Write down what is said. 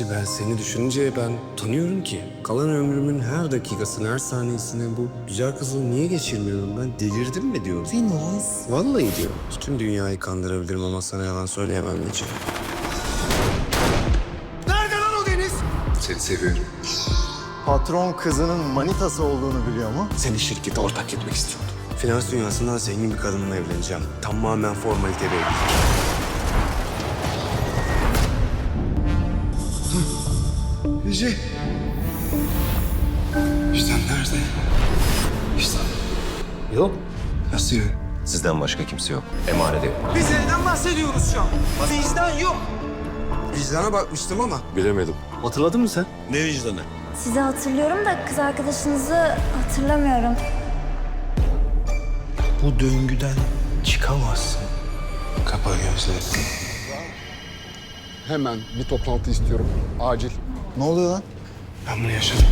Sibel seni düşününce ben tanıyorum ki. Kalan ömrümün her dakikasını, her saniyesini bu güzel kızla niye geçirmiyorum ben? Delirdim mi diyorum. Deniz. Vallahi diyorum. Tüm dünyayı kandırabilirim ama sana yalan söyleyemem Necip. Nerede lan o Deniz? Seni seviyorum. Patron kızının manitası olduğunu biliyor mu? Seni şirkete ortak etmek istiyordum. Finans dünyasından zengin bir kadınla evleneceğim. Tamamen formalite bir evlilik. Yüce. İşte nerede? İşte. Yok. Nasıl yok? Sizden başka kimse yok. Emanet yok. Biz neden bahsediyoruz şu an? Vicdan yok. Vicdana bakmıştım ama. Bilemedim. Hatırladın mı sen? Ne vicdanı? Sizi hatırlıyorum da kız arkadaşınızı hatırlamıyorum. Bu döngüden çıkamazsın. Kapa gözlerini. Hemen bir toplantı istiyorum. Acil. Ne oluyor lan? Ben bunu yaşadım.